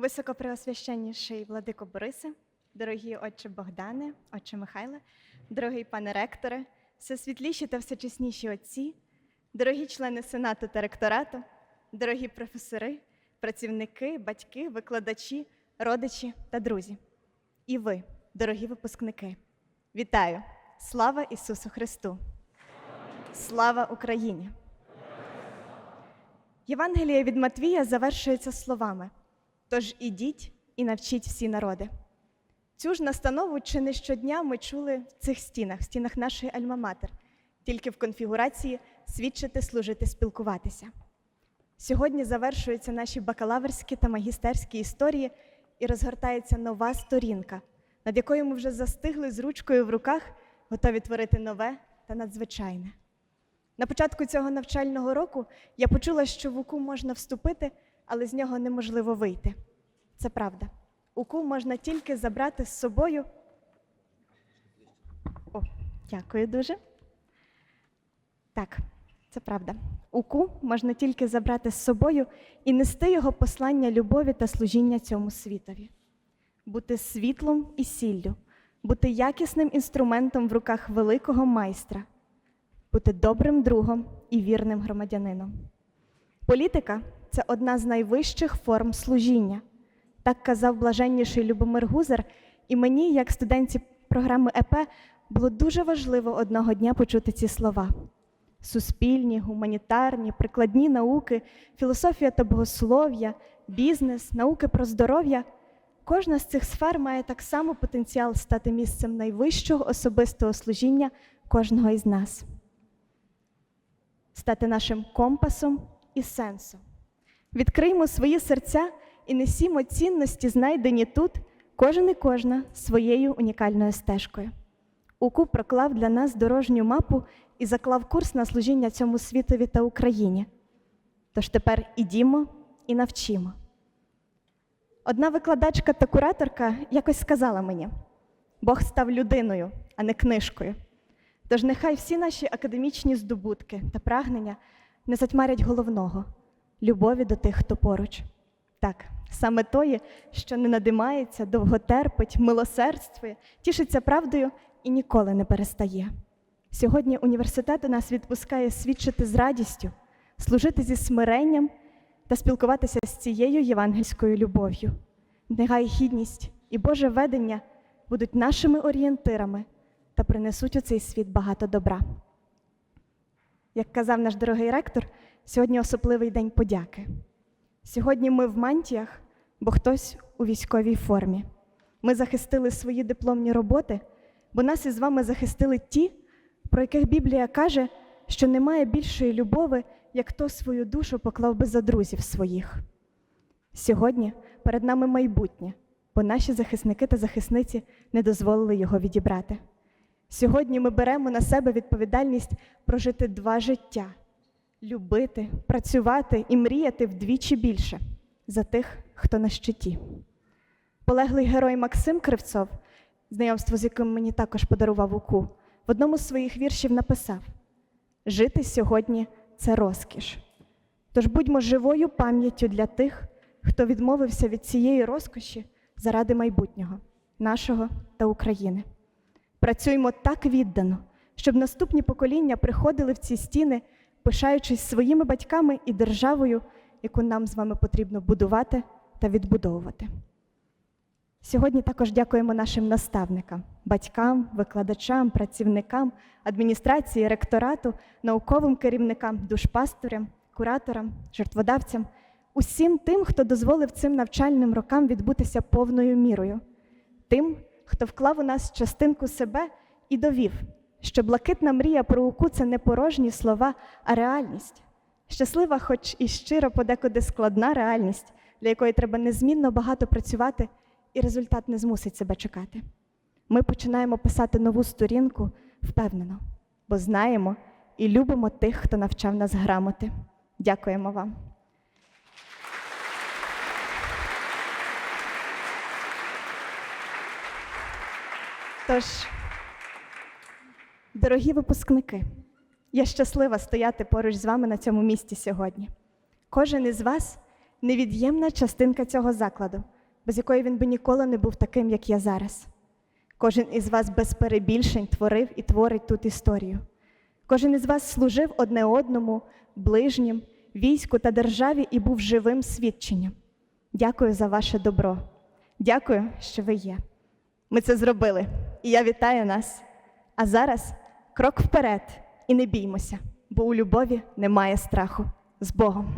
Високопреосвященніший владико Борисе, дорогі отче Богдане, отче Михайле, дорогий пане ректоре, всесвітліші та всечесніші отці, дорогі члени сенату та ректорату, дорогі професори, працівники, батьки, викладачі, родичі та друзі. І ви, дорогі випускники, вітаю! Слава Ісусу Христу! Слава Україні! Євангеліє від Матвія завершується словами: Тож ідіть і навчіть всі народи. Цю ж настанову чи не щодня ми чули в цих стінах, в стінах нашої Альма-Матер, тільки в конфігурації свідчити, служити, спілкуватися. Сьогодні завершуються наші бакалаврські та магістерські історії і розгортається нова сторінка, над якою ми вже застигли з ручкою в руках, готові творити нове та надзвичайне. На початку цього навчального року я почула, що в УКУ можна вступити, але з нього неможливо вийти. Це правда. УКУ можна тільки забрати з собою. О, дякую дуже. Так, це правда. УКУ можна тільки забрати з собою і нести його послання любові та служіння цьому світові, бути світлом і сіллю, бути якісним інструментом в руках великого майстра, бути добрим другом і вірним громадянином. Політика це одна з найвищих форм служіння. Так казав блаженніший Любомир Гузар, і мені, як студентці програми ЕП, було дуже важливо одного дня почути ці слова: суспільні, гуманітарні, прикладні науки, філософія та богослов'я, бізнес, науки про здоров'я. Кожна з цих сфер має так само потенціал стати місцем найвищого особистого служіння кожного із нас, стати нашим компасом і сенсом. Відкриймо свої серця і несімо цінності, знайдені тут, кожен і кожна своєю унікальною стежкою. УКУ проклав для нас дорожню мапу і заклав курс на служіння цьому світові та Україні. Тож тепер ідімо і навчимо. Одна викладачка та кураторка якось сказала мені: Бог став людиною, а не книжкою. Тож нехай всі наші академічні здобутки та прагнення не затьмарять головного любові до тих, хто поруч. Так, саме тої, що не надимається, довго терпить, милосердствує, тішиться правдою і ніколи не перестає. Сьогодні університет у нас відпускає свідчити з радістю, служити зі смиренням та спілкуватися з цією євангельською любов'ю. Нехай гідність і Боже ведення будуть нашими орієнтирами та принесуть у цей світ багато добра. Як казав наш дорогий ректор, сьогодні особливий день подяки. Сьогодні ми в мантіях, бо хтось у військовій формі. Ми захистили свої дипломні роботи, бо нас із вами захистили ті, про яких Біблія каже, що немає більшої любови, як хто свою душу поклав би за друзів своїх. Сьогодні перед нами майбутнє, бо наші захисники та захисниці не дозволили його відібрати. Сьогодні ми беремо на себе відповідальність прожити два життя любити, працювати і мріяти вдвічі більше за тих, хто на щиті. Полеглий герой Максим Кривцов, знайомство з яким мені також подарував УКУ, в одному з своїх віршів написав: Жити сьогодні це розкіш. Тож будьмо живою пам'яттю для тих, хто відмовився від цієї розкоші заради майбутнього, нашого та України. Працюймо так віддано, щоб наступні покоління приходили в ці стіни, пишаючись своїми батьками і державою, яку нам з вами потрібно будувати та відбудовувати. Сьогодні також дякуємо нашим наставникам, батькам, викладачам, працівникам, адміністрації, ректорату, науковим керівникам, душпасторям, кураторам, жертводавцям, усім тим, хто дозволив цим навчальним рокам відбутися повною мірою, тим, хто вклав у нас частинку себе і довів, що блакитна мрія про УКУ це не порожні слова, а реальність. Щаслива, хоч і щиро подекуди складна реальність, для якої треба незмінно багато працювати, і результат не змусить себе чекати. Ми починаємо писати нову сторінку впевнено, бо знаємо і любимо тих, хто навчав нас грамоти. Дякуємо вам. Тож, дорогі випускники, я щаслива стояти поруч з вами на цьому місці сьогодні. Кожен із вас невід'ємна частинка цього закладу, без якої він би ніколи не був таким, як я зараз. Кожен із вас без перебільшень творив і творить тут історію. Кожен із вас служив одне одному, ближнім, війську та державі і був живим свідченням. Дякую за ваше добро. Дякую, що ви є. Ми це зробили, і я вітаю нас. А зараз крок вперед і не біймося, бо у любові немає страху з Богом.